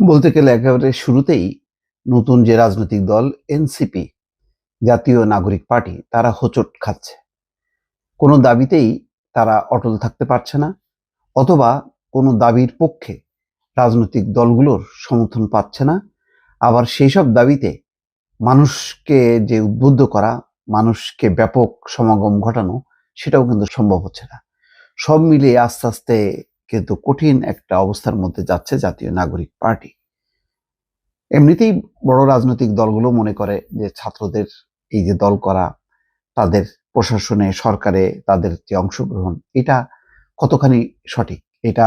বলতে গেলে একেবারে শুরুতেই নতুন যে রাজনৈতিক দল এনসিপি, জাতীয় নাগরিক পার্টি, তারা হোঁচট খাচ্ছে। কোনো দাবিতেই তারা অটল থাকতে পারছে না, অথবা কোনো দাবির পক্ষে রাজনৈতিক দলগুলোর সমর্থন পাচ্ছে না। আবার সেই সব দাবিতে মানুষকে যে উদ্বুদ্ধ করা, মানুষকে ব্যাপক সমাগম ঘটানো, সেটাও কিন্তু সম্ভব হচ্ছে না। সব মিলিয়ে আস্তে আস্তে কিন্তু কঠিন একটা অবস্থার মধ্যে যাচ্ছে জাতীয় নাগরিক পার্টি। এমনিতেই বড় রাজনৈতিক দলগুলো মনে করে যে ছাত্রদের এই যে দল করা, তাদের প্রশাসনে, সরকারে তাদের যে অংশগ্রহণ, এটা কতখানি সঠিক? এটা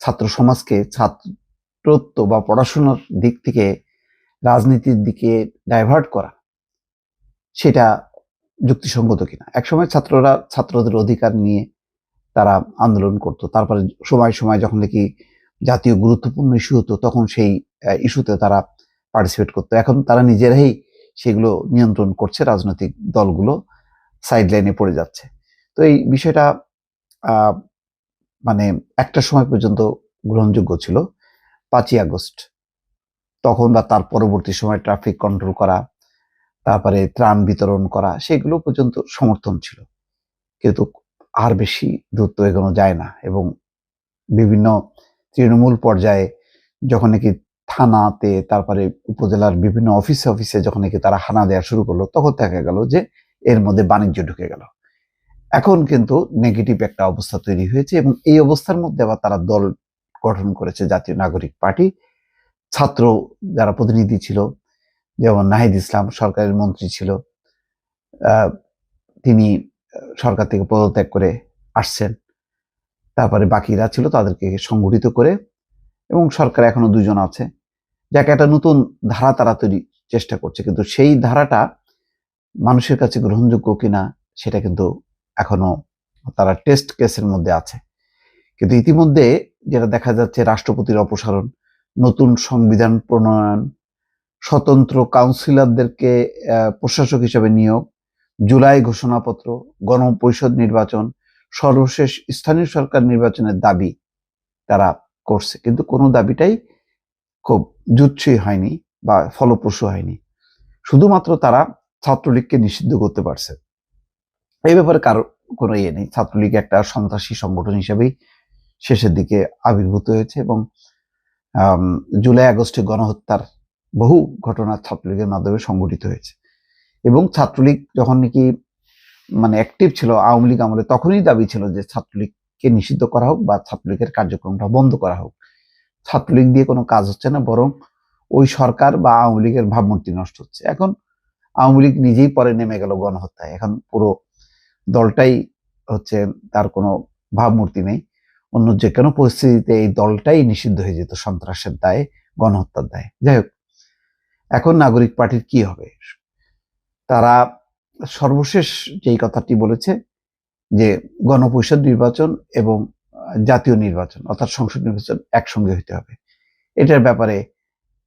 ছাত্র সমাজকে, ছাত্রত্ব বা পড়াশোনার দিক থেকে, রাজনীতির দিকে ডাইভার্ট করা, সেটা যুক্তিসঙ্গত কিনা? একসময় ছাত্ররা, ছাত্রদের অধিকার নিয়ে তারা আন্দোলন করত। তারপরে সময় সময় যখন নাকি জাতীয় গুরুত্বপূর্ণ ইস্যু হতো, তখন সেই ইস্যুতে তারা পার্টিসিপেট করতো। এখন তারা নিজেরাই সেগুলো নিয়ন্ত্রণ করছে, রাজনৈতিক দলগুলো সাইড লাইনে পড়ে যাচ্ছে। তো এই বিষয়টা মানে একটা সময় পর্যন্ত গ্রহণযোগ্য ছিল, পাঁচই আগস্ট। তখন বা তার পরবর্তী সময় ট্রাফিক কন্ট্রোল করা, তারপরে ত্রাণ বিতরণ করা, সেগুলো পর্যন্ত সমর্থন ছিল। কিন্তু আর বেশি দ্রুত এগোনো যায় না এবং বিভিন্ন তৃণমূল পর্যায়ে যখন নাকি থানাতে, তারপরে উপজেলার বিভিন্ন অফিসে অফিসে যখন নাকি তারা হানা দেওয়া শুরু করল, তখন দেখা গেল যে এর মধ্যে বাণিজ্য ঢুকে গেল। এখন কিন্তু নেগেটিভ একটা অবস্থা তৈরি হয়েছে এবং এই অবস্থার মধ্যে আবার তারা দল গঠন করেছে জাতীয় নাগরিক পার্টি। ছাত্র যারা প্রতিনিধি ছিল, যেমন নাহিদ ইসলাম সরকারের মন্ত্রী ছিল তিনি সরকার থেকে পদত্যাগ করে আসছেন। তারপরে বাকিরা ছিল তাদেরকে সংগঠিত করে এবং সরকার এখনও দুজন আছে। যাকে একটা নতুন ধারা তারা তৈরি চেষ্টা করছে। কিন্তু সেই ধারাটা মানুষের কাছে গ্রহণযোগ্য কিনা সেটা কিন্তু এখনও তারা টেস্ট কেসের মধ্যে আছে। কিন্তু ইতিমধ্যে যেটা দেখা যাচ্ছে রাষ্ট্রপতির অপসারণ, নতুন সংবিধান প্রণয়ন, স্বতন্ত্র কাউন্সিলরদেরকে প্রশাসক হিসেবে নিয়োগ জুলাই ঘোষণাপত্র, গণপরিষদ নির্বাচন, সর্বশেষ স্থানীয় সরকার নির্বাচনের দাবি তারা করছে। কিন্তু কোনো দাবিটাই খুব জুৎসই হয়নি বা ফলপ্রসূ হয়নি। শুধুমাত্র তারা ছাত্রলীগকে নিষিদ্ধ করতে পারছে। এই ব্যাপারে কারও কোনো ইয়ে নেই। ছাত্রলীগ একটা সন্ত্রাসী সংগঠন হিসেবেই শেষের দিকে আবির্ভূত হয়েছে এবং জুলাই আগস্টে গণহত্যার বহু ঘটনা ছাত্রলীগের মাধ্যমে সংগঠিত হয়েছে। এবং ছাত্রলীগ যখন নাকি মানে অ্যাক্টিভ ছিল, আওয়ামী লীগ আমলে তখনই দাবি ছিল যে ছাত্রলীগকে নিষিদ্ধ করা হোক বা ছাত্রলীগের কার্যক্রমটা বন্ধ করা হোক। ছাত্রলীগ দিয়ে কোনো কাজ হচ্ছে না, বরং ওই সরকার বা আওয়ামী লীগের ভাবমূর্তি নষ্ট হচ্ছে। এখন আওয়ামী লীগ নিজেই পরে নেমে গেল গণহত্যায়। এখন পুরো দলটাই হচ্ছে তার কোনো ভাবমূর্তি নেই। অন্য যে কোনো পরিস্থিতিতে এই দলটাই নিষিদ্ধ হয়ে যেত সন্ত্রাসের দায়ে, গণহত্যার দায়ে। যাই হোক, এখন নাগরিক পার্টির কি হবে? তারা সর্বশেষ যেই কথাটি বলেছে যে গণপরিষদ নির্বাচন এবং জাতীয় নির্বাচন, অর্থাৎ সংসদ নির্বাচন একসঙ্গে হইতে হবে। এটার ব্যাপারে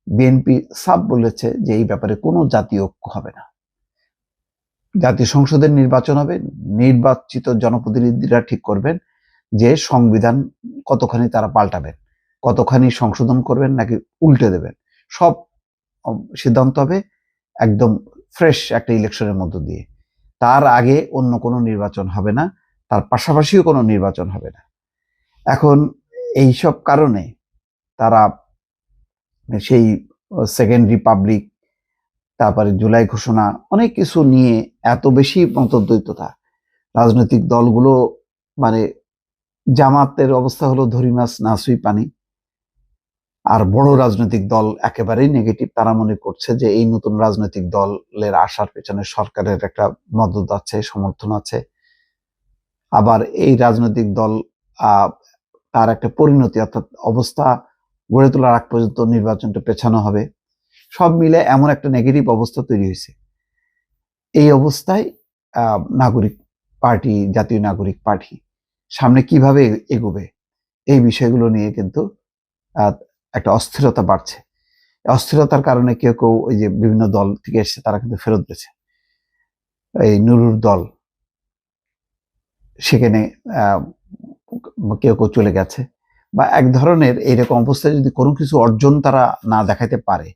বিএনপি সাব বলেছে যে এই ব্যাপারে কোনো জাতীয় ঐক্য হবে না। জাতীয় সংসদের নির্বাচন হবে, নির্বাচিত জনপ্রতিনিধিরা ঠিক করবেন যে সংবিধান কতখানি তারা পাল্টাবেন, কতখানি সংশোধন করবেন নাকি উল্টে দেবেন। সব সিদ্ধান্ত হবে একদম ফ্রেশ একটা ইলেকশনের মধ্য দিয়ে। তার আগে অন্য কোনো নির্বাচন হবে না, তার পাশাপাশিও কোনো নির্বাচন হবে না। এখন এই সব কারণে তারা সেই সেকেন্ড রিপাবলিক, তারপরে জুলাই ঘোষণা, অনেক কিছু নিয়ে এত বেশি মতদ্বৈততা। রাজনৈতিক দলগুলো মানে জামাতের অবস্থা হলো ধরি মাছ নাসুই পানি। আর বড় রাজনৈতিক দল একেবারেই নেগেটিভ তারা মনে করছে যে এই নতুন রাজনৈতিক দলের আসার পেছনে সরকারের একটা মদত আছে, সমর্থন আছে। আবার এই রাজনৈতিক দল তার একটা পরিণতি অর্থাৎ অবস্থা গড়ে তোলার আগ পর্যন্ত নির্বাচনটা পেছানো হবে। সব মিলে এমন একটা নেগেটিভ অবস্থা তৈরি হয়েছে। এই অবস্থায় নাগরিক পার্টি, জাতীয় নাগরিক পার্টি সামনে কীভাবে এগোবে, এই বিষয়গুলো নিয়ে কিন্তু একটা অস্থিরতা বাড়ছে। অস্থিরতার কারণে কেউ কেউ ওই যে বিভিন্ন দল থেকে এসে তারা কিন্তু ফেরত গেছে। এই নুরুর দল, সেখানে কেউ কেউ চলে গেছে। বা এক ধরনের এইরকম অবস্থায় যদি কোনো কিছু অর্জন তারা না দেখাতে পারে,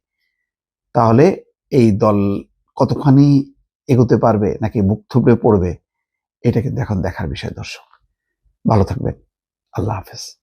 তাহলে এই দল কতখানি এগোতে পারবে, নাকি মুখ থুবড়ে পড়বে, এটা কিন্তু এখন দেখার বিষয় দর্শক। ভালো থাকবেন। আল্লাহ হাফেজ।